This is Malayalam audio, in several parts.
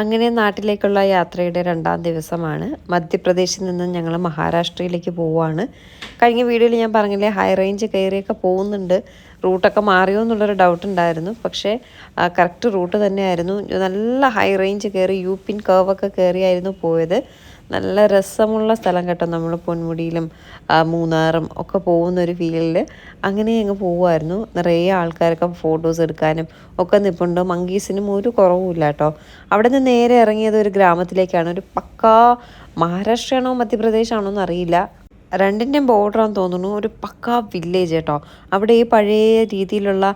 അങ്ങനെ നാട്ടിലേക്കുള്ള യാത്രയുടെ രണ്ടാം ദിവസമാണ്. മധ്യപ്രദേശിൽ നിന്ന് ഞങ്ങൾ മഹാരാഷ്ട്രയിലേക്ക് പോവുകയാണ്. കഴിഞ്ഞ വീഡിയോയിൽ ഞാൻ പറഞ്ഞില്ലേ ഹൈ റേഞ്ച് കയറിയൊക്കെ പോകുന്നുണ്ട്. റൂട്ടൊക്കെ മാറിയോ എന്നുള്ളൊരു ഡൗട്ട് ഉണ്ടായിരുന്നു. പക്ഷേ കറക്റ്റ് റൂട്ട് തന്നെയായിരുന്നു. നല്ല ഹൈ റേഞ്ച് കയറി യു പിൻ കർവൊക്കെ കയറിയായിരുന്നു പോയത്. നല്ല രസമുള്ള സ്ഥലം കേട്ടോ നമ്മൾ പൊന്മുടിയിലും മൂന്നാറും ഒക്കെ പോകുന്ന ഒരു ഫീലിൽ അങ്ങനെ അങ്ങ് പോകുമായിരുന്നു നിറയെ ആൾക്കാരൊക്കെ ഫോട്ടോസ് എടുക്കാനും ഒക്കെ നിൽപ്പുണ്ട് മങ്കീസിനും ഒരു കുറവുമില്ല കേട്ടോ. അവിടെ നിന്ന് നേരെ ഇറങ്ങിയത് ഒരു ഗ്രാമത്തിലേക്കാണ്. ഒരു പക്കാ മഹാരാഷ്ട്രയാണോ മധ്യപ്രദേശാണോ എന്നറിയില്ല. രണ്ടിന്റെയും ബോർഡറാന്ന് തോന്നുന്നു ഒരു പക്ക വില്ലേജ് കേട്ടോ അവിടെ ഈ പഴയ രീതിയിലുള്ള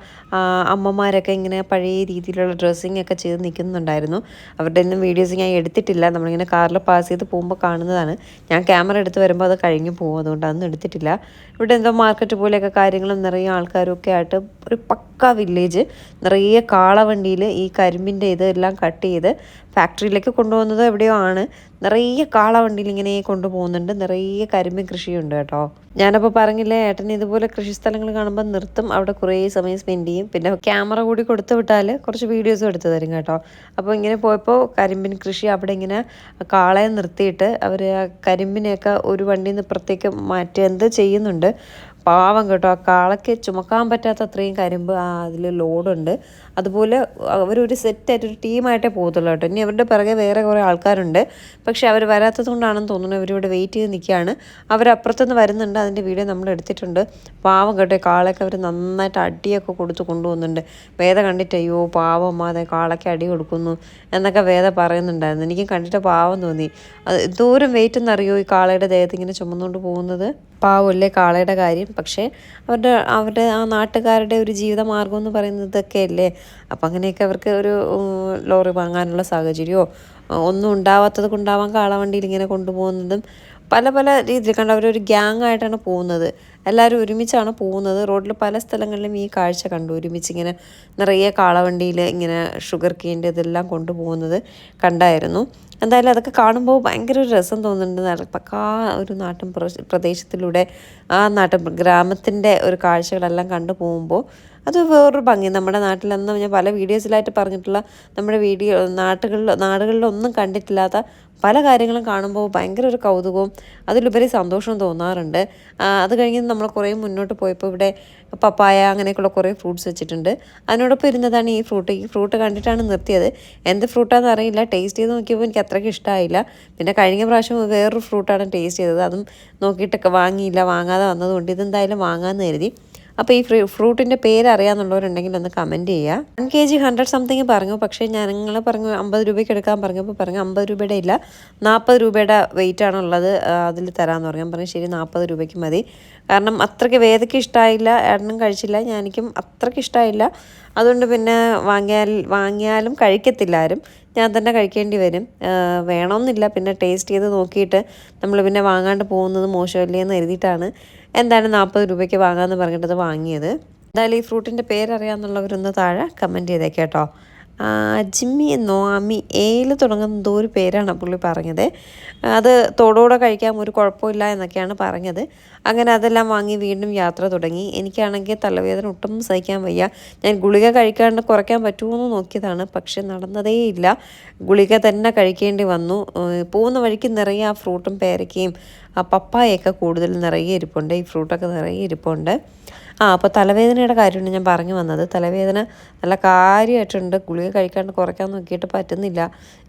അമ്മമാരൊക്കെ ഇങ്ങനെ പഴയ രീതിയിലുള്ള ഡ്രസ്സിങ് ഒക്കെ ചെയ്ത് നിൽക്കുന്നുണ്ടായിരുന്നു. അവരുടെ ഒന്നും വീഡിയോസ് ഞാൻ എടുത്തിട്ടില്ല. നമ്മളിങ്ങനെ കാറിൽ പാസ് ചെയ്ത് പോകുമ്പോൾ കാണുന്നതാണ്. ഞാൻ ക്യാമറ എടുത്ത് വരുമ്പോൾ അത് കഴിഞ്ഞു പോകും. അതുകൊണ്ട് അതൊന്നും എടുത്തിട്ടില്ല. ഇവിടെ എന്തോ മാർക്കറ്റ് പോലെയൊക്കെ കാര്യങ്ങളും നിറയെ ആൾക്കാരൊക്കെ ആയിട്ട് ഒരു പക്ക വില്ലേജ് നിറയെ കാളവണ്ടിയിൽ ഈ കരിമ്പിന്റെ ഇതെല്ലാം കട്ട് ചെയ്ത് ഫാക്ടറിയിലേക്ക് കൊണ്ടുപോകുന്നത് എവിടെയോ ആണ്. നിറയെ കാളവണ്ടിയിൽ ഇങ്ങനെ കൊണ്ടുപോകുന്നുണ്ട്. നിറയെ കരിമ്പിൻ കൃഷിയുണ്ട് കേട്ടോ. ഞാനപ്പോൾ പറഞ്ഞില്ലേ ഏട്ടൻ ഇതുപോലെ കൃഷി സ്ഥലങ്ങൾ കാണുമ്പോൾ നിർത്തും. അവിടെ കുറേ സമയം സ്പെൻഡ് ചെയ്യും. പിന്നെ ക്യാമറ കൂടി കൊടുത്തു വിട്ടാൽ കുറച്ച് വീഡിയോസും എടുത്തു തരും കേട്ടോ. അപ്പോൾ ഇങ്ങനെ പോയപ്പോൾ കരിമ്പിൻ കൃഷി അവിടെ ഇങ്ങനെ കാളയെ നിർത്തിയിട്ട് അവർ കരിമ്പിനെയൊക്കെ ഒരു വണ്ടിയിൽ നിന്ന് ഇപ്പുറത്തേക്ക് മാറ്റി എന്ത് ചെയ്യുന്നുണ്ട്. പാവം കേട്ടോ. ആ കാളയ്ക്ക് ചുമക്കാൻ പറ്റാത്ത അത്രയും കരിമ്പ് ആ അതിൽ ലോഡുണ്ട്. അതുപോലെ അവരൊരു സെറ്റായിട്ട് ഒരു ടീമായിട്ടേ പോകത്തുള്ളൂ കേട്ടോ. ഇനി അവരുടെ പിറകെ വേറെ കുറേ ആൾക്കാരുണ്ട്. പക്ഷെ അവർ വരാത്തത് കൊണ്ടാണെന്ന് തോന്നുന്നു അവരിവിടെ വെയിറ്റ് ചെയ്ത് നിൽക്കുകയാണ്. അവരപ്പുറത്തുനിന്ന് വരുന്നുണ്ട്. അതിന്റെ വീഡിയോ നമ്മൾ എടുത്തിട്ടുണ്ട്. പാവം കേട്ടോ കാളയ്ക്ക് അവർ നന്നായിട്ട് അടിയൊക്കെ കൊടുത്ത് കൊണ്ടുപോകുന്നുണ്ട്. വേദ കണ്ടിട്ട് അയ്യോ പാവം അതെ കാളയ്ക്ക് അടി കൊടുക്കുന്നു എന്നൊക്കെ വേദ പറയുന്നുണ്ടായിരുന്നു. എനിക്ക് കണ്ടിട്ട് പാവം തോന്നി. എന്തോരം വെയിറ്റ് എന്നറിയോ ഈ കാളയുടെ ദേഹത്ത് ഇങ്ങനെ ചുമന്നുകൊണ്ട് പോകുന്നത്? പാവമല്ലേ കാളയുടെ കാര്യം? പക്ഷേ അവരുടെ അവരുടെ ആ നാട്ടുകാരുടെ ഒരു ജീവിതമാർഗം എന്ന് പറയുന്നതൊക്കെ അല്ലേ? അപ്പം അങ്ങനെയൊക്കെ അവർക്ക് ഒരു ലോറി വാങ്ങാനുള്ള സാഹചര്യമോ ഒന്നും ഉണ്ടാവാത്തത് കൊണ്ടാവാൻ കാളവണ്ടിയിൽ ഇങ്ങനെ കൊണ്ടുപോകുന്നതും പല പല രീതിയിൽ. കണ്ട അവരൊരു ഗ്യാങ് ആയിട്ടാണ് പോകുന്നത്. എല്ലാവരും ഒരുമിച്ചാണ് പോകുന്നത്. റോഡിൽ പല സ്ഥലങ്ങളിലും ഈ കാഴ്ച കണ്ടു. ഒരുമിച്ച് ഇങ്ങനെ നിറയെ കാളവണ്ടിയിൽ ഇങ്ങനെ ഷുഗർ കെയിന്റെ ഇതെല്ലാം കൊണ്ടുപോകുന്നത് കണ്ടായിരുന്നു. എന്തായാലും അതൊക്കെ കാണുമ്പോൾ ഭയങ്കര ഒരു രസം തോന്നുന്നുണ്ട്. പക്കാ ഒരു നാട്ടിൻ പ്രദേശത്തിലൂടെ ആ നാട്ടിൻ ഗ്രാമത്തിന്റെ ഒരു കാഴ്ചകളെല്ലാം കണ്ടു പോകുമ്പോൾ അത് വേറൊരു ഭംഗി. നമ്മുടെ നാട്ടിലൊന്നും ഞാൻ പല വീഡിയോസിലായിട്ട് പറഞ്ഞിട്ടുള്ള നമ്മുടെ വീഡിയോ നാട്ടുകളിൽ നാടുകളിലൊന്നും കണ്ടിട്ടില്ലാത്ത പല കാര്യങ്ങളും കാണുമ്പോൾ ഭയങ്കര ഒരു കൗതുകവും അതിലുപരി സന്തോഷവും തോന്നാറുണ്ട്. അത് കഴിഞ്ഞ് നമ്മൾ കുറേ മുന്നോട്ട് പോയപ്പോൾ ഇവിടെ പപ്പായ അങ്ങനെയൊക്കെയുള്ള കുറേ ഫ്രൂട്ട്സ് വെച്ചിട്ടുണ്ട്. അതിനോടൊപ്പം ഇരുന്നതാണ് ഈ ഫ്രൂട്ട്. ഈ ഫ്രൂട്ട് കണ്ടിട്ടാണ് നിർത്തിയത്. എന്ത് ഫ്രൂട്ടാണെന്ന് അറിയില്ല. ടേസ്റ്റ് ചെയ്ത് നോക്കിയപ്പോൾ എനിക്ക് അത്രയ്ക്ക് ഇഷ്ടമായില്ല പിന്നെ കഴിഞ്ഞ പ്രാവശ്യം വേറൊരു ഫ്രൂട്ടാണ് ടേസ്റ്റ് ചെയ്തത്. അതും നോക്കിയിട്ടൊക്കെ വാങ്ങിയില്ല. വാങ്ങാതെ വന്നതുകൊണ്ട് ഇതെന്തായാലും വാങ്ങാമെന്ന് കരുതി. അപ്പോൾ ഈ ഫ്രൂ ഫ്രൂട്ടിന്റെ പേര് അറിയാമെന്നുള്ളവരുണ്ടെങ്കിൽ ഒന്ന് കമന്റ് ചെയ്യുക. One K G hundred something പറഞ്ഞു. പക്ഷേ ഞങ്ങൾ പറഞ്ഞു അമ്പത് രൂപയ്ക്ക് എടുക്കാൻ പറഞ്ഞപ്പോൾ പറഞ്ഞു അമ്പത് രൂപയുടെ ഇല്ല. നാൽപ്പത് രൂപയുടെ വെയിറ്റ് ആണുള്ളത് അതിൽ തരാമെന്ന് പറഞ്ഞു. പറഞ്ഞു ശരി നാൽപ്പത് രൂപയ്ക്ക് മതി. കാരണം അത്രയ്ക്ക് വേദയ്ക്ക് ഇഷ്ടമായില്ല ഏട്ടനും കഴിച്ചില്ല ഞാനിക്കും അത്രയ്ക്ക് ഇഷ്ടമായില്ല അതുകൊണ്ട് പിന്നെ വാങ്ങിയാൽ വാങ്ങിയാലും കഴിക്കത്തില്ല ആരും. ഞാൻ തന്നെ കഴിക്കേണ്ടി വരും. വേണമെന്നില്ല. പിന്നെ ടേസ്റ്റ് ചെയ്ത് നോക്കിയിട്ട് നമ്മൾ പിന്നെ വാങ്ങാണ്ട് പോകുന്നത് മോശമല്ലേ എന്ന് എഴുതിയിട്ടാണ് എന്തായാലും നാൽപ്പത് രൂപയ്ക്ക് വാങ്ങാമെന്ന് പറഞ്ഞിട്ടത് വാങ്ങിയത്. എന്തായാലും ഈ ഫ്രൂട്ടിന്റെ പേരറിയാമെന്നുള്ളവരൊന്ന് താഴെ കമന്റ് ചെയ്തേക്കേട്ടോ ജിമ്മി എന്നോ അമ്മി ഏയിൽ തുടങ്ങുന്ന എന്തോ ഒരു പേരാണ് പുള്ളി പറഞ്ഞത്. അത് തോടോടെ കഴിക്കാൻ ഒരു കുഴപ്പമില്ല എന്നൊക്കെയാണ് പറഞ്ഞത്. അങ്ങനെ അതെല്ലാം വാങ്ങി വീണ്ടും യാത്ര തുടങ്ങി. എനിക്കാണെങ്കിൽ തലവേദന ഒട്ടും സഹിക്കാൻ വയ്യ. ഞാൻ ഗുളിക കഴിക്കാണ്ട് കുറയ്ക്കാൻ പറ്റുമോ നോക്കിയതാണ്. പക്ഷെ നടന്നതേയില്ല ഗുളിക തന്നെ കഴിക്കേണ്ടി വന്നു. പോകുന്ന വഴിക്ക് നിറയെ ആ ഫ്രൂട്ടും പേരയ്ക്കയും പപ്പായൊക്കെ കൂടുതൽ നിറയെ ഇരിപ്പുണ്ട്. ഈ ഫ്രൂട്ടൊക്കെ നിറയെ ഇരിപ്പുണ്ട്. ആ അപ്പോൾ തലവേദനയുടെ കാര്യമാണ് ഞാൻ പറഞ്ഞു വന്നത്. തലവേദന നല്ല കാര്യമായിട്ടുണ്ട്. ഗുളിക കഴിക്കാണ്ട് കുറയ്ക്കാൻ നോക്കിയിട്ട് പറ്റുന്നില്ല.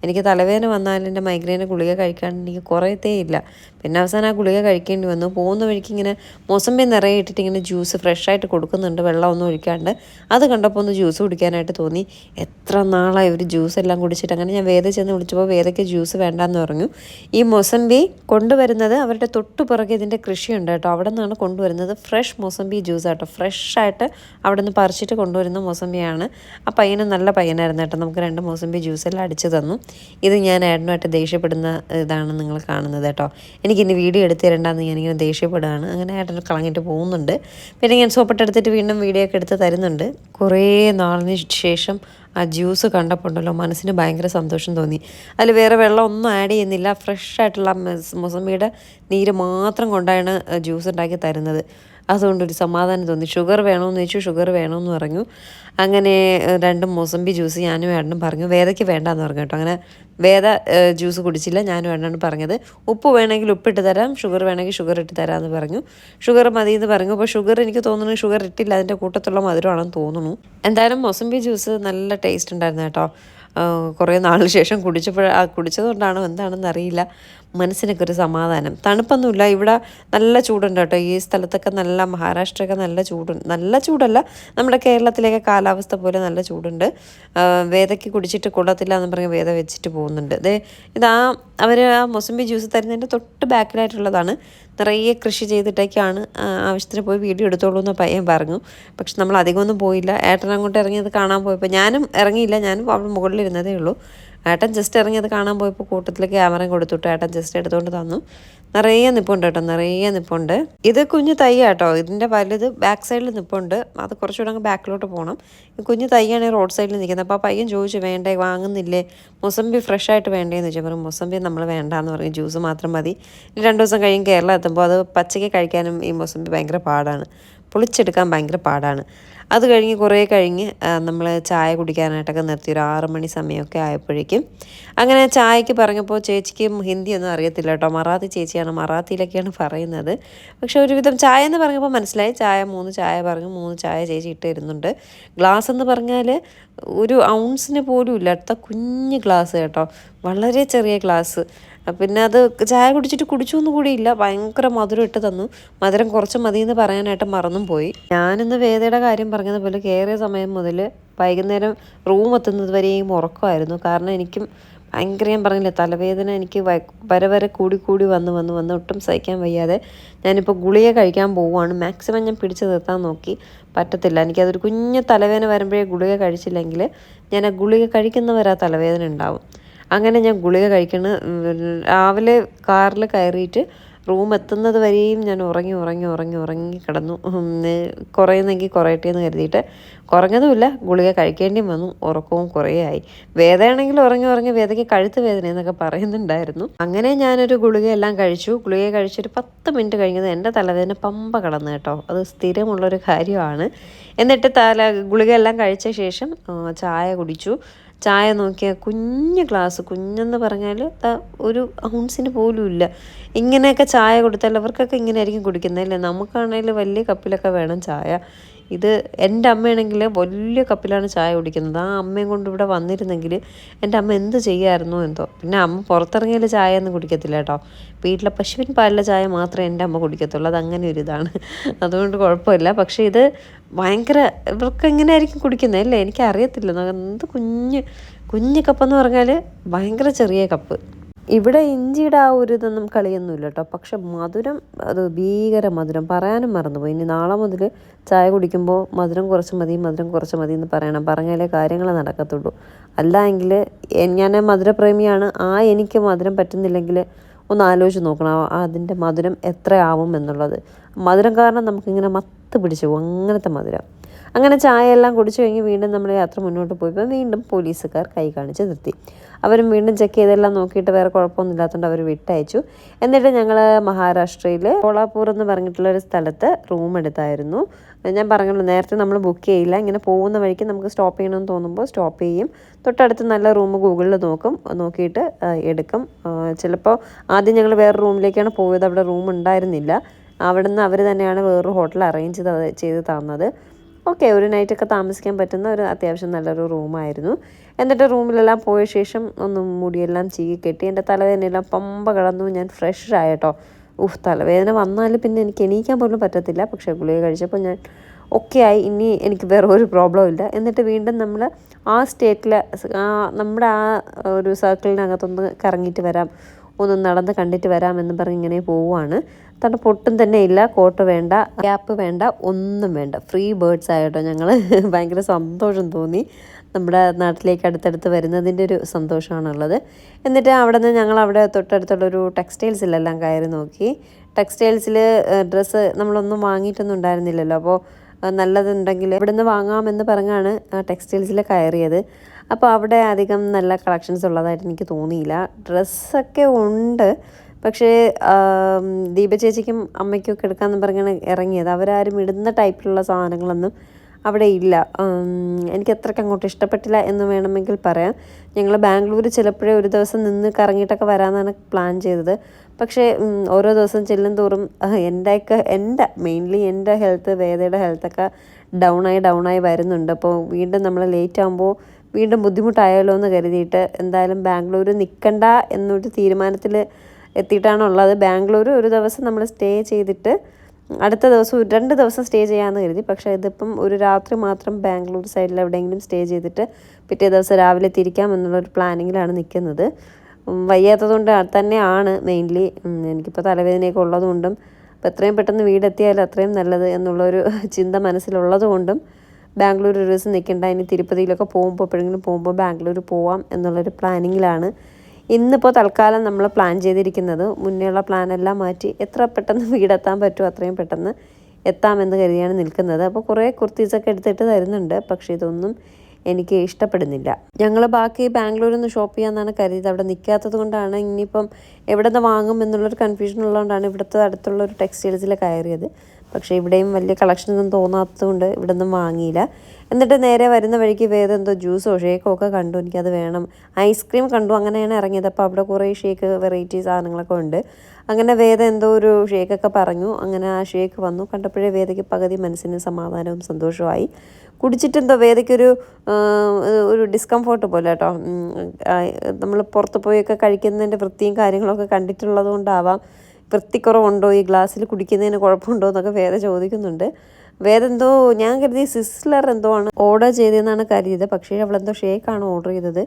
എനിക്ക് തലവേദന വന്നാൽ എന്റെ മൈഗ്രെയിന് ഗുളിക കഴിക്കാണ്ട് എനിക്ക് കുറയത്തേ ഇല്ല. പിന്നെ അവസാനം ആ ഗുളിക കഴിക്കേണ്ടി വന്നു. പോകുന്ന വഴിക്ക് ഇങ്ങനെ മൊസമ്പി നിറയെ ഇട്ടിട്ട് ഇങ്ങനെ ജ്യൂസ് ഫ്രഷായിട്ട് കൊടുക്കുന്നുണ്ട്. വെള്ളമൊന്നും ഒഴിക്കാണ്ട്. അത് കണ്ടപ്പോൾ ഒന്ന് ജ്യൂസ് കുടിക്കാനായിട്ട് തോന്നി. എത്ര നാളായി ഒരു ജ്യൂസ് എല്ലാം കുടിച്ചിട്ട്. അങ്ങനെ ഞാൻ വേദ ചെന്ന് വിളിച്ചപ്പോൾ വേദയ്ക്ക് ജ്യൂസ് വേണ്ടാന്ന് പറഞ്ഞു. ഈ മൊസമ്പി കൊണ്ടുവരുന്നത് അവരുടെ തൊട്ടു പുറകെ ഇതിന്റെ കൃഷിയുണ്ട് കേട്ടോ. അവിടെ നിന്നാണ് കൊണ്ടുവരുന്നത്. ഫ്രഷ് മൊസമ്പി ജ്യൂസ് കേട്ടോ. ഫ്രഷായിട്ട് അവിടെ നിന്ന് പറിച്ചിട്ട് കൊണ്ടുവരുന്ന മോസമ്പിയാണ്. ആ പയ്യന് നല്ല പയ്യനായിരുന്നു കേട്ടോ. നമുക്ക് രണ്ട് മൊസമ്പി ജ്യൂസെല്ലാം അടിച്ചു തന്നു. ഇത് ഞാൻ ഏട്ടനുമായിട്ട് ദേഷ്യപ്പെടുന്ന ഇതാണ് നിങ്ങൾ കാണുന്നത് കേട്ടോ. എനിക്ക് ഇനി വീഡിയോ എടുത്ത് തരണ്ടെന്ന് ഞാനിങ്ങനെ ദേഷ്യപ്പെടുകയാണ്. അങ്ങനെ ഏട്ടൻ കളഞ്ഞിട്ട് പോകുന്നുണ്ട്. പിന്നെ ഞാൻ സോപ്പിട്ടെടുത്തിട്ട് വീണ്ടും വീഡിയോ ഒക്കെ എടുത്ത് തരുന്നുണ്ട്. കുറേ നാളിന് ശേഷം ആ ജ്യൂസ് കണ്ടപ്പോൾ ഉണ്ടല്ലോ മനസ്സിന് ഭയങ്കര സന്തോഷം തോന്നി. അതിൽ വേറെ വെള്ളം ഒന്നും ആഡ് ചെയ്യുന്നില്ല. ഫ്രഷ് ആയിട്ടുള്ള മൊസമ്മിയുടെ നീര് മാത്രം കൊണ്ടാണ് ജ്യൂസ് ഉണ്ടാക്കി തരുന്നത്. അതുകൊണ്ടൊരു സമാധാനം തോന്നി. ഷുഗർ വേണമെന്ന് ചോദിച്ചു ഷുഗർ വേണമെന്ന് പറഞ്ഞു. അങ്ങനെ രണ്ടും മൊസമ്പി ജ്യൂസ് ഞാനും ഏട്ടനും പറഞ്ഞു. വേദയ്ക്ക് വേണ്ടാന്ന് പറഞ്ഞു കേട്ടോ. അങ്ങനെ വേദ ജ്യൂസ് കുടിച്ചില്ല. ഞാനും ഏട്ടനാണ് പറഞ്ഞത്. ഉപ്പ് വേണമെങ്കിൽ ഉപ്പിട്ട് തരാം. ഷുഗർ വേണമെങ്കിൽ ഷുഗർ ഇട്ട് തരാമെന്ന് പറഞ്ഞു. ഷുഗർ മതി എന്ന് പറഞ്ഞു. അപ്പോൾ ഷുഗർ എനിക്ക് തോന്നുന്നു ഷുഗർ ഇട്ടില്ല. അതിന്റെ കൂട്ടത്തുള്ള മധുരമാണെന്ന് തോന്നുന്നു. എന്തായാലും മൊസമ്പി ജ്യൂസ് നല്ല ടേസ്റ്റ് ഉണ്ടായിരുന്നു കേട്ടോ. കുറേ നാളിന് ശേഷം കുടിച്ചപ്പോൾ ആ കുടിച്ചതുകൊണ്ടാണോ എന്താണെന്ന് അറിയില്ല. മനസ്സിനൊക്കെ ഒരു സമാധാനം. തണുപ്പൊന്നുമില്ല. ഇവിടെ നല്ല ചൂടുണ്ട് കേട്ടോ. ഈ സ്ഥലത്തൊക്കെ നല്ല മഹാരാഷ്ട്രയൊക്കെ നല്ല ചൂടുണ്ട്. നല്ല ചൂടല്ല. നമ്മുടെ കേരളത്തിലേക്ക് കാലാവസ്ഥ പോലെ നല്ല ചൂടുണ്ട്. വേദയ്ക്ക് കുടിച്ചിട്ട് കൊള്ളത്തില്ല എന്ന് പറഞ്ഞ് വേദ വെച്ചിട്ട് പോകുന്നുണ്ട്. ഇത് ഇതാ അവർ ആ മൊസമ്പി ജ്യൂസ് തരുന്നതിന്റെ തൊട്ട് ബാക്കിലായിട്ടുള്ളതാണ്. നിറയെ കൃഷി ചെയ്തിട്ടൊക്കെയാണ് ആവശ്യത്തിന് പോയി വീഡിയോ എടുത്തോളൂ എന്ന് പയ്യൻ പറഞ്ഞു. പക്ഷെ നമ്മൾ അധികമൊന്നും പോയില്ല. ഏട്ടൻ അങ്ങോട്ട് ഇറങ്ങിയത് കാണാൻ പോയപ്പോൾ ഞാനും ഇറങ്ങിയില്ല. ഞാനും അവിടെ മുകളിലിരുന്നതേ ഉള്ളൂ. ഏട്ടൻ ജസ്റ്റ് ഇറങ്ങിയത് കാണാൻ പോയപ്പോൾ കൂട്ടത്തിൽ ക്യാമറയും കൊടുത്തിട്ട് ഏട്ടൻ ജസ്റ്റ് എടുത്തുകൊണ്ട് തന്നു. നിറയെ നിപ്പുണ്ട് കേട്ടോ നിറയെ നിപ്പുണ്ട്. ഇത് കുഞ്ഞു തൈ കേട്ടോ ഇതിന്റെ വലുത് ബാക്ക് സൈഡിൽ നിപ്പുണ്ട്. അത് കുറച്ചുകൂടെ അങ്ങ് ബാക്കിലോട്ട് പോകണം കുഞ്ഞു തൈയാണ് റോഡ് സൈഡിൽ നിൽക്കുന്നത്. അപ്പോൾ പയ്യൻ ചോദിച്ചു വേണ്ടേ വാങ്ങുന്നില്ലേ? മൊസമ്പി ഫ്രഷ് ആയിട്ട് വേണ്ടേന്ന് ചോദിച്ചു. പറഞ്ഞു മൊസമ്പി നമ്മൾ വേണ്ട എന്ന് പറഞ്ഞു ജ്യൂസ് മാത്രം മതി. രണ്ട് ദിവസം കഴിയും കേരളം എത്തുമ്പോൾ അത് പച്ചയ്ക്ക് കഴിക്കാനും ഈ മൊസമ്പി ഭയങ്കര പാടാണ്. പൊളിച്ചെടുക്കാൻ ഭയങ്കര പാടാണ്. അത് കഴിഞ്ഞ് കുറേ കഴിഞ്ഞ് നമ്മൾ ചായ കുടിക്കാനായിട്ടൊക്കെ നിർത്തി. ഒരു ആറ് മണി സമയമൊക്കെ ആയപ്പോഴേക്കും. അങ്ങനെ ചായക്ക് പറഞ്ഞപ്പോൾ ചേച്ചിക്ക് ഹിന്ദിയൊന്നും അറിയത്തില്ല കേട്ടോ. മറാത്തി ചേച്ചിയാണ് മറാത്തിയിലൊക്കെയാണ് പറയുന്നത്. പക്ഷെ ഒരുവിധം ചായ എന്ന് പറഞ്ഞപ്പോൾ മനസ്സിലായി. ചായ മൂന്ന് ചായ പറഞ്ഞു മൂന്ന് ചായ ചേച്ചി ഇട്ട് തരുന്നുണ്ട് ഗ്ലാസ് എന്ന് പറഞ്ഞാൽ ഒരു ഔൺസിന് പോലും ഇല്ല അടുത്ത കുഞ്ഞ് ഗ്ലാസ് കേട്ടോ. വളരെ ചെറിയ ഗ്ലാസ്. പിന്നെ അത് ചായ കുടിച്ചിട്ട് കുടിച്ചു എന്ന് കൂടിയില്ല ഭയങ്കര മധുരം ഇട്ട് തന്നു. മധുരം കുറച്ച് മതി എന്ന് പറയാനായിട്ട് മറന്നും പോയി. ഞാനിന്ന് വേദയുടെ കാര്യം പറഞ്ഞതുപോലെ കയറിയ സമയം മുതൽ വൈകുന്നേരം റൂം എത്തുന്നത് വരെയും ഉറക്കമായിരുന്നു. കാരണം എനിക്കും ഭയങ്കര ഞാൻ പറഞ്ഞില്ലേ തലവേദന എനിക്ക് വരെ വരെ കൂടി കൂടി വന്ന് വന്ന് വന്ന് ഒട്ടും സഹിക്കാൻ വയ്യാതെ ഞാനിപ്പോൾ ഗുളിക കഴിക്കാൻ പോവുകയാണ് മാക്സിമം ഞാൻ പിടിച്ചു നിർത്താൻ നോക്കി. പറ്റത്തില്ല. എനിക്കതൊരു കുഞ്ഞ് തലവേദന വരുമ്പോഴേ ഗുളിക കഴിച്ചില്ലെങ്കിൽ ഞാൻ ആ ഗുളിക കഴിക്കുന്നവരാ തലവേദന ഉണ്ടാവും. അങ്ങനെ ഞാൻ ഗുളിക കഴിക്കണ. രാവിലെ കാറിൽ കയറിയിട്ട് റൂം എത്തുന്നത് വരെയും ഞാൻ ഉറങ്ങി ഉറങ്ങി ഉറങ്ങി ഉറങ്ങി കിടന്നു. കുറയുന്നെങ്കിൽ കുറയട്ടെ എന്ന് കരുതിയിട്ട് കുറഞ്ഞതുമില്ല. ഗുളിക കഴിക്കേണ്ടിയും വന്നു. ഉറക്കവും കുറേ ആയി. വേദനയാണെങ്കിൽ ഉറങ്ങി ഉറങ്ങി വേദയ്ക്ക് കഴുത്ത് വേദന എന്നൊക്കെ പറയുന്നുണ്ടായിരുന്നു. അങ്ങനെ ഞാനൊരു ഗുളിക എല്ലാം കഴിച്ചു. ഗുളിക കഴിച്ചൊരു പത്ത് മിനിറ്റ് കഴിഞ്ഞത് എന്റെ തലവേദന പമ്പ കടന്നു കേട്ടോ. അത് സ്ഥിരമുള്ളൊരു കാര്യമാണ്. എന്നിട്ട് തല ഗുളിക എല്ലാം കഴിച്ച ശേഷം ചായ കുടിച്ചു. ചായ നോക്കിയാൽ കുഞ്ഞ് ഗ്ലാസ് കുഞ്ഞെന്ന് പറഞ്ഞാൽ ഒരു ഔൺസിന് പോലും ഇല്ല. ഇങ്ങനെയൊക്കെ ചായ കൊടുത്താൽ അവർക്കൊക്കെ ഇങ്ങനെ ആയിരിക്കും കുടിക്കുന്നത് അല്ലേ? നമുക്കാണെങ്കിൽ വലിയ കപ്പിലൊക്കെ വേണം ചായ. ഇത് എന്റെ അമ്മയാണെങ്കിൽ വലിയ കപ്പിലാണ് ചായ കുടിക്കുന്നത്. ആ അമ്മയും കൊണ്ട് ഇവിടെ വന്നിരുന്നെങ്കിൽ എന്റെ അമ്മ എന്ത് ചെയ്യായിരുന്നു എന്തോ. പിന്നെ അമ്മ പുറത്തിറങ്ങിയാൽ ചായ ഒന്നും കുടിക്കത്തില്ല കേട്ടോ. വീട്ടിലെ പശുവിൻ പാലിലെ ചായ മാത്രമേ എന്റെ അമ്മ കുടിക്കത്തുള്ളൂ. അത് അങ്ങനെ ഒരു ഇതാണ്. അതുകൊണ്ട് കുഴപ്പമില്ല. പക്ഷേ ഇത് ഭയങ്കര ഇവർക്ക് എങ്ങനെ ആയിരിക്കും കുടിക്കുന്നത് അല്ലേ? എനിക്കറിയത്തില്ല. എന്ത് കുഞ്ഞ് കുഞ്ഞ് കപ്പെന്ന് പറഞ്ഞാൽ ഭയങ്കര ചെറിയ കപ്പ്. ഇവിടെ ഇഞ്ചിയുടെ ആ ഒരു ഇതൊന്നും കളിയൊന്നുമില്ല കേട്ടോ. പക്ഷെ മധുരം അത് ഭീകര മധുരം. പറയാനും മറന്നുപോയി. ഇനി നാളെ മുതൽ ചായ കുടിക്കുമ്പോൾ മധുരം കുറച്ച് മതി മധുരം കുറച്ച് മതി എന്ന് പറയണം. പറഞ്ഞാലേ കാര്യങ്ങൾ നടക്കത്തുള്ളൂ. അല്ല എങ്കിൽ ഞാൻ മധുരപ്രേമിയാണ്. ആ എനിക്ക് മധുരം പറ്റുന്നില്ലെങ്കിൽ ഒന്ന് ആലോചിച്ച് നോക്കണം. അതിന്റെ മധുരം എത്രയാവും എന്നുള്ളത്. മധുരം കാരണം നമുക്കിങ്ങനെ മത്ത് പിടിച്ചു അങ്ങനത്തെ മധുരം. അങ്ങനെ ചായ എല്ലാം കുടിച്ചു കഴിഞ്ഞ് വീണ്ടും നമ്മൾ യാത്ര മുന്നോട്ട് പോയപ്പോൾ വീണ്ടും പോലീസുകാർ കൈ കാണിച്ച് നിർത്തി. അവരും വീണ്ടും ചെക്ക് ചെയ്തെല്ലാം നോക്കിയിട്ട് വേറെ കുഴപ്പമൊന്നും ഇല്ലാത്തതുകൊണ്ട് അവർ വിട്ടയച്ചു. എന്നിട്ട് ഞങ്ങൾ മഹാരാഷ്ട്രയിൽ കോളാപൂർ എന്ന് പറഞ്ഞിട്ടുള്ള ഒരു സ്ഥലത്ത് റൂം എടുത്തായിരുന്നു. ഞാൻ പറഞ്ഞല്ലോ നേരത്തെ നമ്മൾ ബുക്ക് ചെയ്യില്ല. ഇങ്ങനെ പോകുന്ന വഴിക്ക് നമുക്ക് സ്റ്റോപ്പ് ചെയ്യണമെന്ന് തോന്നുമ്പോൾ സ്റ്റോപ്പ് ചെയ്യും. തൊട്ടടുത്ത് നല്ല റൂം ഗൂഗിളിൽ നോക്കും. നോക്കിയിട്ട് എടുക്കും. ചിലപ്പോൾ ആദ്യം ഞങ്ങൾ വേറെ റൂമിലേക്കാണ് പോയത്. അവിടെ റൂം ഉണ്ടായിരുന്നില്ല. അവിടുന്ന് അവർ തന്നെയാണ് വേറൊരു ഹോട്ടൽ അറേഞ്ച് ചെയ്ത് ചെയ്ത് തന്നത്. ഓക്കെ ഒരു നൈറ്റൊക്കെ താമസിക്കാൻ പറ്റുന്ന ഒരു അത്യാവശ്യം നല്ലൊരു റൂമായിരുന്നു. എന്നിട്ട് റൂമിലെല്ലാം പോയ ശേഷം ഒന്ന് മുടിയെല്ലാം ചീകി കെട്ടി എന്റെ തലവേദനയെല്ലാം പമ്പ കടന്നു ഞാൻ ഫ്രഷ് ആയിട്ടോ. ഉഫ് തലവേദന വന്നാൽ പിന്നെ എനിക്ക് എണീക്കാൻ പോലും പറ്റത്തില്ല. പക്ഷേ ഗുളിക കഴിച്ചപ്പോൾ ഞാൻ ഓക്കെ ആയി. ഇനി എനിക്ക് വേറെ ഒരു പ്രോബ്ലം ഇല്ല. എന്നിട്ട് വീണ്ടും നമ്മൾ ആ സ്റ്റേറ്റിൽ നമ്മുടെ ആ ഒരു സർക്കിളിനകത്തൊന്ന് കറങ്ങിയിട്ട് വരാം. ഒന്ന് നടന്ന് കണ്ടിട്ട് വരാം എന്ന് പറഞ്ഞ് ഇങ്ങനെ പോവുകയാണ് തണുപ്പ് ഒട്ടും തന്നെ ഇല്ല. കോട്ട് വേണ്ട ഗ്യാപ്പ് വേണ്ട ഒന്നും വേണ്ട. ഫ്രീ ബേർഡ്സ് ആയിട്ടോ ഞങ്ങൾ ഭയങ്കര സന്തോഷം തോന്നി. നമ്മുടെ നാട്ടിലേക്ക് അടുത്തടുത്ത് വരുന്നതിന്റെ ഒരു സന്തോഷമാണുള്ളത്. എന്നിട്ട് അവിടെ നിന്ന് ഞങ്ങൾ അവിടെ തൊട്ടടുത്തുള്ളൊരു ടെക്സ്റ്റൈൽസിലെല്ലാം കയറി നോക്കി. ടെക്സ്റ്റൈൽസിൽ ഡ്രസ്സ് നമ്മളൊന്നും വാങ്ങിയിട്ടൊന്നും ഉണ്ടായിരുന്നില്ലല്ലോ. അപ്പോൾ നല്ലതുണ്ടെങ്കിൽ ഇവിടുന്ന് വാങ്ങാമെന്ന് പറഞ്ഞാണ് ആ ടെക്സ്റ്റൈൽസിൽ കയറിയത്. അപ്പോൾ അവിടെ അധികം നല്ല കളക്ഷൻസ് ഉള്ളതായിട്ട് എനിക്ക് തോന്നിയില്ല. ഡ്രസ്സൊക്കെ ഉണ്ട്. പക്ഷേ ദീപ ചേച്ചിക്കും അമ്മയ്ക്കും ഒക്കെ എടുക്കാമെന്ന് പറഞ്ഞാണ് ഇറങ്ങിയത്. അവരാരും ഇടുന്ന ടൈപ്പിലുള്ള സാധനങ്ങളൊന്നും അവിടെ ഇല്ല. എനിക്ക് അത്രയ്ക്ക് അങ്ങോട്ട് ഇഷ്ടപ്പെട്ടില്ല എന്ന് വേണമെങ്കിൽ പറയാം. ഞങ്ങൾ ബാംഗ്ലൂർ ചിലപ്പോഴേ ഒരു ദിവസം നിന്ന് കറങ്ങിയിട്ടൊക്കെ വരാമെന്നാണ് പ്ലാൻ ചെയ്തത്. പക്ഷേ ഓരോ ദിവസം ചെല്ലും തോറും എന്റെയൊക്കെ എന്റെ മെയിൻലി എന്റെ ഹെൽത്ത് വേദയുടെ ഹെൽത്തൊക്കെ ഡൗണായി ഡൗണായി വരുന്നുണ്ട്. അപ്പോൾ വീണ്ടും നമ്മൾ ലേറ്റ് ആകുമ്പോൾ വീണ്ടും ബുദ്ധിമുട്ടായാലോ എന്ന് കരുതിയിട്ട് എന്തായാലും ബാംഗ്ലൂർ നിൽക്കണ്ട എന്നൊരു തീരുമാനത്തിൽ എത്തിയിട്ടാണുള്ളത്. ബാംഗ്ലൂർ ഒരു ദിവസം നമ്മൾ സ്റ്റേ ചെയ്തിട്ട് അടുത്ത ദിവസം രണ്ട് ദിവസം സ്റ്റേ ചെയ്യാമെന്ന് കരുതി. പക്ഷേ ഇതിപ്പം ഒരു രാത്രി മാത്രം ബാംഗ്ലൂർ സൈഡിൽ എവിടെയെങ്കിലും സ്റ്റേ ചെയ്തിട്ട് പിറ്റേ ദിവസം രാവിലെ തിരിക്കാം എന്നുള്ളൊരു പ്ലാനിങ്ങിലാണ് നിൽക്കുന്നത്. വയ്യാത്തത് വയ്യാത്തതുകൊണ്ട് തന്നെയാണ് മെയിൻലി. എനിക്കിപ്പോൾ തലവേദനയൊക്കെ ഉള്ളതുകൊണ്ടും അപ്പോൾ എത്രയും പെട്ടെന്ന് വീടെത്തിയാൽ അത്രയും നല്ലത് എന്നുള്ളൊരു ചിന്ത മനസ്സിലുള്ളതുകൊണ്ടും ബാംഗ്ലൂർ ഒരു ദിവസം നിൽക്കേണ്ട. ഇനി തിരുപ്പതിയിലൊക്കെ പോകുമ്പോൾ എപ്പോഴെങ്കിലും പോകുമ്പോൾ ബാംഗ്ലൂർ പോവാം എന്നുള്ളൊരു പ്ലാനിങ്ങിലാണ് ഇന്നിപ്പോൾ തൽക്കാലം നമ്മൾ പ്ലാൻ ചെയ്തിരിക്കുന്നത് മുന്നേയുള്ള പ്ലാനെല്ലാം മാറ്റി എത്ര പെട്ടെന്ന് വീടെത്താൻ പറ്റുമോ അത്രയും പെട്ടെന്ന് എത്താമെന്ന് കരുതിയാണ് നിൽക്കുന്നത്. അപ്പോൾ കുറേ കുർത്തീസൊക്കെ എടുത്തിട്ട് തരുന്നുണ്ട്. പക്ഷേ ഇതൊന്നും എനിക്ക് ഇഷ്ടപ്പെടുന്നില്ല. ഞങ്ങൾ ബാക്കി ബാംഗ്ലൂരിൽ നിന്ന് ഷോപ്പ് ചെയ്യാമെന്നാണ് കരുതിയത്. അവിടെ നിൽക്കാത്തത് കൊണ്ടാണ് ഇനിയിപ്പം എവിടെ നിന്ന് വാങ്ങും എന്നുള്ളൊരു കൺഫ്യൂഷൻ ഉള്ളതുകൊണ്ടാണ് ഇവിടുത്തെ അടുത്തുള്ള ഒരു ടെക്സ്റ്റൈൽസിൽ കയറിയത്. പക്ഷേ ഇവിടെയും വലിയ കളക്ഷൻ ഒന്നും തോന്നാത്തതുകൊണ്ട് ഇവിടെ നിന്നും വാങ്ങിയില്ല. എന്നിട്ട് നേരെ വരുന്ന വഴിക്ക് വേറെ എന്തോ ജ്യൂസോ ഷേക്കോ ഒക്കെ കണ്ടു. എനിക്കത് വേണം. ഐസ്ക്രീം കണ്ടു. അങ്ങനെയാണ് ഇറങ്ങിയത്. അപ്പോൾ അവിടെ കുറേ ഷേക്ക് വെറൈറ്റി സാധനങ്ങളൊക്കെ ഉണ്ട്. അങ്ങനെ വേദ എന്തോ ഒരു ഷേക്കൊക്കെ പറഞ്ഞു. അങ്ങനെ ആ ഷേക്ക് വന്നു. കണ്ടപ്പോഴേ വേദയ്ക്ക് പകുതി മനസ്സിന് സമാധാനവും സന്തോഷവുമായി. കുടിച്ചിട്ട് എന്തോ വേദയ്ക്കൊരു ഒരു ഡിസ്കംഫോർട്ട് പോലെ കേട്ടോ. നമ്മൾ പുറത്ത് പോയൊക്കെ കഴിക്കുന്നതിന്റെ വൃത്തിയും കാര്യങ്ങളൊക്കെ കണ്ടിട്ടുള്ളത് കൊണ്ടാവാം വൃത്തിക്കുറവുണ്ടോ? ഈ ഗ്ലാസ്സിൽ കുടിക്കുന്നതിന് കുഴപ്പമുണ്ടോ എന്നൊക്കെ വേദ ചോദിക്കുന്നുണ്ട്. വേദ എന്തോ ഞാൻ കരുതി സിസ്ലർ എന്തോ ആണ് ഓർഡർ ചെയ്തതെന്നാണ് കരുതിയത്. പക്ഷേ അവളെന്തോ ഷേക്കാണ് ഓർഡർ ചെയ്തത്.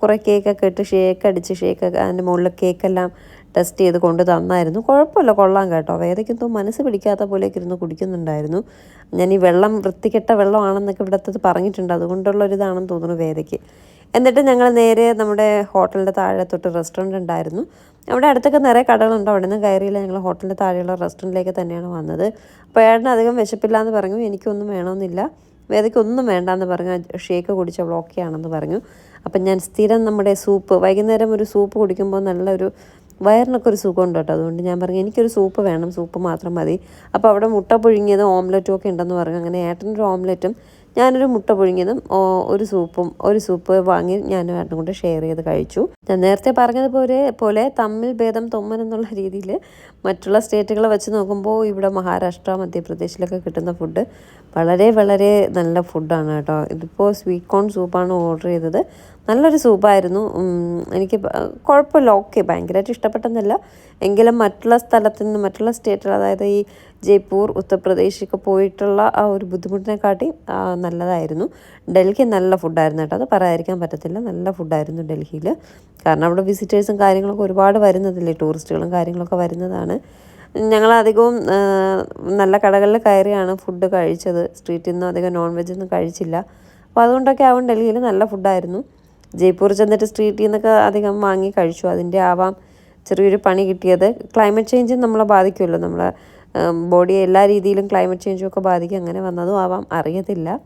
കുറേ കേക്കൊക്കെ ഇട്ട് ഷേക്ക് അടിച്ച് ഷേക്ക് അതിന്റെ മുകളിൽ കേക്കെല്ലാം ടെസ്റ്റ് ചെയ്ത് കൊണ്ട് തന്നായിരുന്നു. കുഴപ്പമില്ല കൊള്ളാം കേട്ടോ. വേദയ്ക്ക് എന്തോ മനസ്സ് പിടിക്കാത്ത പോലെയൊക്കെ ഇരുന്ന് കുടിക്കുന്നുണ്ടായിരുന്നു. ഞാൻ ഈ വെള്ളം വൃത്തികെട്ട വെള്ളമാണെന്നൊക്കെ ഇവിടുത്തത് പറഞ്ഞിട്ടുണ്ട്. അതുകൊണ്ടുള്ള ഒരിതാണെന്ന് തോന്നുന്നു വേദയ്ക്ക്. എന്നിട്ട് ഞങ്ങൾ നേരെ നമ്മുടെ ഹോട്ടലിന്റെ താഴെ തൊട്ട് റെസ്റ്റോറന്റ് ഉണ്ടായിരുന്നു അവിടെ അടുത്തൊക്കെ നിറയെ കടകളുണ്ട്. അവിടെ നിന്ന് കയറിയില്ല. ഞങ്ങൾ ഹോട്ടലിന്റെ താഴെയുള്ള റെസ്റ്റോറന്റിലേക്ക് തന്നെയാണ് വന്നത്. അപ്പോൾ ഏട്ടന് അധികം വിശപ്പില്ല എന്ന് പറഞ്ഞു. എനിക്കൊന്നും വേണമെന്നില്ല. വേദയ്ക്കൊന്നും വേണ്ടാന്ന് പറഞ്ഞു. ഷേക്ക് കുടിച്ചവൾ ഓക്കെ ആണെന്ന് പറഞ്ഞു. അപ്പം ഞാൻ സ്ഥിരം നമ്മുടെ സൂപ്പ് വൈകുന്നേരം ഒരു സൂപ്പ് കുടിക്കുമ്പോൾ നല്ലൊരു വയറിനൊക്കെ ഒരു സുഖമുണ്ട് കേട്ടോ. അതുകൊണ്ട് ഞാൻ പറഞ്ഞു എനിക്കൊരു സൂപ്പ് വേണം. സൂപ്പ് മാത്രം മതി. അപ്പോൾ അവിടെ മുട്ട പുഴുങ്ങിയത് ഓംലെറ്റും ഒക്കെ ഉണ്ടെന്ന് പറഞ്ഞു. അങ്ങനെ ഏട്ടനൊരു ഓംലെറ്റും ഞാനൊരു മുട്ട പുഴുങ്ങിയതും ഒരു സൂപ്പും ഒരു സൂപ്പ് വാങ്ങി ഞാൻ വേണ്ടും കൊണ്ട് ഷെയർ ചെയ്ത് കഴിച്ചു. ഞാൻ നേരത്തെ പറഞ്ഞതുപോലെ പോലെ തമ്മിൽ ഭേദം തൊമ്മൻ എന്നുള്ള രീതിയിൽ മറ്റുള്ള സ്റ്റേറ്റുകളെ വെച്ച് നോക്കുമ്പോൾ ഇവിടെ മഹാരാഷ്ട്ര മധ്യപ്രദേശിലൊക്കെ കിട്ടുന്ന ഫുഡ് വളരെ വളരെ നല്ല ഫുഡാണ് കേട്ടോ. ഇതിപ്പോൾ സ്വീറ്റ് കോൺ സൂപ്പാണ് ഓർഡർ ചെയ്തത്. നല്ലൊരു സൂപ്പായിരുന്നു. എനിക്ക് കുഴപ്പമില്ല. ഓക്കെ ഭയങ്കരമായിട്ട് ഇഷ്ടപ്പെട്ടെന്നല്ല. എങ്കിലും മറ്റുള്ള സ്ഥലത്തു നിന്ന് മറ്റുള്ള സ്റ്റേറ്റുകൾ അതായത് ഈ ജയ്പൂർ ഉത്തർപ്രദേശൊക്കെ പോയിട്ടുള്ള ആ ഒരു ബുദ്ധിമുട്ടിനെക്കാട്ടി നല്ലതായിരുന്നു. ഡൽഹി നല്ല ഫുഡായിരുന്നു കേട്ടോ. അത് പറയാതിരിക്കാൻ പറ്റത്തില്ല. നല്ല ഫുഡായിരുന്നു ഡൽഹിയിൽ. കാരണം അവിടെ വിസിറ്റേഴ്സും കാര്യങ്ങളൊക്കെ ഒരുപാട് വരുന്നതല്ലേ? ടൂറിസ്റ്റുകളും കാര്യങ്ങളൊക്കെ വരുന്നതാണ്. ആ, നല്ല കടകളിൽ കയറിയാണ് ഫുഡ് കഴിച്ചത്. സ്ട്രീറ്റിൽ നിന്നും അധികം നോൺ വെജ് ഒന്നും കഴിച്ചില്ല. അപ്പോൾ അതുകൊണ്ടൊക്കെ ആവും ഡൽഹിയിൽ നല്ല ഫുഡായിരുന്നു. ജയ്പൂർ ചെന്നിട്ട് സ്ട്രീറ്റിൽ നിന്നൊക്കെ അധികം വാങ്ങി കഴിച്ചു. അതിന്റെ ആവാം ചെറിയൊരു പണി കിട്ടിയത്. ക്ലൈമറ്റ് ചേഞ്ച് നമ്മളെ ബാധിക്കുമല്ലോ. നമ്മളെ ബോഡിയെ എല്ലാ രീതിയിലും ക്ലൈമറ്റ് ചേഞ്ചും ഒക്കെ ബാധിക്കും. അങ്ങനെ വന്നതും ആവാം. അറിയത്തില്ല.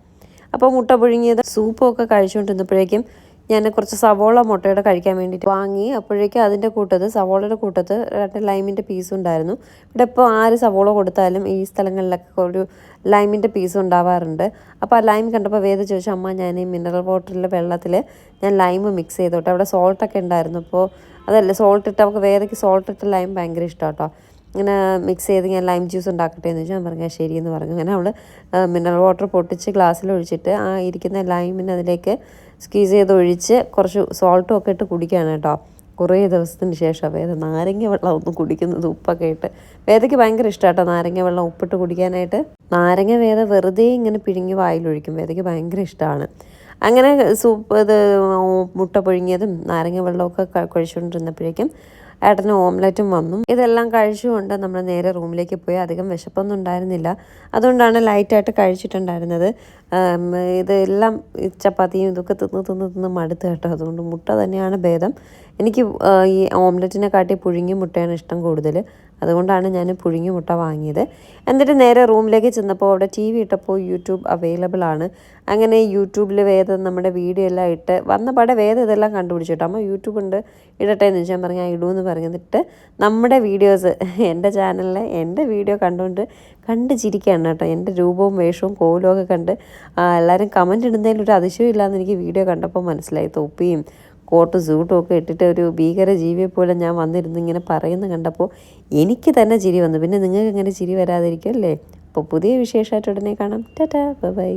അപ്പോൾ മുട്ട പുഴുങ്ങിയത് സൂപ്പൊക്കെ കഴിച്ചുകൊണ്ടിരുന്നപ്പോഴേക്കും ഞാൻ കുറച്ച് സവോള മുട്ടയുടെ കഴിക്കാൻ വേണ്ടിയിട്ട് വാങ്ങി. അപ്പോഴേക്കും അതിന്റെ കൂട്ടത്ത് സവോളയുടെ കൂട്ടത്ത് രണ്ട് ലൈമിന്റെ പീസ് ഉണ്ടായിരുന്നു. ഇവിടെ ഇപ്പോൾ ആര് സവോള കൊടുത്താലും ഈ സ്ഥലങ്ങളിലൊക്കെ ഒരു ലൈമിന്റെ പീസ് ഉണ്ടാവാറുണ്ട്. അപ്പോൾ ആ ലൈം കണ്ടപ്പോൾ വേദ ചോദിച്ചു അമ്മ ഞാൻ ഈ മിനറൽ വാട്ടറിലെ വെള്ളത്തിൽ ഞാൻ ലൈം മിക്സ് ചെയ്തോട്ടെ. അവിടെ സോൾട്ടൊക്കെ ഉണ്ടായിരുന്നു. അപ്പോൾ അതല്ല സോൾട്ട് ഇട്ട് അവൾക്ക് വേദയ്ക്ക് സോൾട്ട് ഇട്ട ലൈം ഭയങ്കര ഇഷ്ടം കേട്ടോ ഇങ്ങനെ മിക്സ് ചെയ്ത് ഞാൻ ലൈം ജ്യൂസ് ഉണ്ടാക്കട്ടെ എന്ന് ചോദിച്ചാൽ ഞാൻ പറഞ്ഞു ശരി എന്ന് പറഞ്ഞു. അങ്ങനെ അവൾ മിനറൽ വാട്ടർ പൊട്ടിച്ച് ഗ്ലാസ്സിൽ ഒഴിച്ചിട്ട് ആ ഇരിക്കുന്ന ലൈമിന് അതിലേക്ക് സ്ക്വീസ് ചെയ്ത് ഒഴിച്ച് കുറച്ച് സോൾട്ടും ഒക്കെ ഇട്ട് കുടിക്കുകയാണ് കേട്ടോ. കുറേ ദിവസത്തിന് ശേഷം വേദ നാരങ്ങ വെള്ളം ഒന്ന് കുടിക്കുന്നത് ഉപ്പൊക്കെ ഇട്ട്. വേദയ്ക്ക് ഭയങ്കര ഇഷ്ടമാട്ടോ നാരങ്ങ വെള്ളം ഉപ്പിട്ട് കുടിക്കാനായിട്ട്. നാരങ്ങ വേദ വെറുതെ ഇങ്ങനെ പിഴിഞ്ഞ് വായിലൊഴിക്കും. വേദയ്ക്ക് ഭയങ്കര ഇഷ്ടമാണ് അങ്ങനെ സൂപ്പ് ഇത് മുട്ട പുഴുങ്ങിയതും നാരങ്ങ വെള്ളമൊക്കെ കഴിച്ചുകൊണ്ടിരുന്നപ്പോഴേക്കും ഏട്ടന് ഓംലെറ്റും വന്നു. ഇതെല്ലാം കഴിച്ചുകൊണ്ട് നമ്മൾ നേരെ റൂമിലേക്ക് പോയി. അധികം വിശപ്പൊന്നും ഉണ്ടായിരുന്നില്ല. അതുകൊണ്ടാണ് ലൈറ്റായിട്ട് കഴിച്ചിട്ടുണ്ടായിരുന്നത്. ഇതെല്ലാം ചപ്പാത്തിയും ഇതൊക്കെ തിന്ന് തിന്ന് തിന്ന് മടുത്ത് കേട്ടോ. അതുകൊണ്ട് മുട്ട തന്നെയാണ് ഭേദം. എനിക്ക് ഈ ഓംലെറ്റിനെ കാട്ടി പുഴുങ്ങിയ മുട്ടയാണ് ഇഷ്ടം കൂടുതൽ. അതുകൊണ്ടാണ് ഞാൻ പുഴുങ്ങി മുട്ട വാങ്ങിയത്. എന്നിട്ട് നേരെ റൂമിലേക്ക് ചെന്നപ്പോൾ അവിടെ ടി വി ഇട്ടപ്പോൾ യൂട്യൂബ് അവൈലബിൾ ആണ്. അങ്ങനെ യൂട്യൂബിൽ വേദം നമ്മുടെ വീഡിയോ എല്ലാം ഇട്ട് വന്ന പടെ വേദം ഇതെല്ലാം കണ്ടുപിടിച്ചിട്ട് അമ്മ യൂട്യൂബ് ഉണ്ട് ഇടട്ടെ എന്ന് ഞാൻ പറഞ്ഞു ഇടൂന്ന് പറഞ്ഞിട്ട് നമ്മുടെ വീഡിയോസ് എന്റെ ചാനലിലെ എന്റെ വീഡിയോ കണ്ടുകൊണ്ട് കണ്ട് ചിരിക്കുകയാണ് കേട്ടോ. എന്റെ രൂപവും വേഷവും കോലവും ഒക്കെ കണ്ട് എല്ലാവരും കമന്റ് ഇടുന്നതിൽ ഒരു അതിശയം ഇല്ലാന്ന് എനിക്ക് വീഡിയോ കണ്ടപ്പോൾ മനസ്സിലായി. തൊപ്പിയും കോട്ടും സൂട്ടും ഒക്കെ ഇട്ടിട്ട് ഒരു ഭീകര ജീവിയെ പോലെ ഞാൻ വന്നിരുന്ന് ഇങ്ങനെ പറയുന്നത് കണ്ടപ്പോൾ എനിക്ക് തന്നെ ചിരി വന്നു. പിന്നെ നിങ്ങൾക്ക് ഇങ്ങനെ ചിരി വരാതിരിക്കും അല്ലേ അപ്പോൾ പുതിയ വിശേഷമായിട്ട് ഉടനെ കാണാം. Tata bye.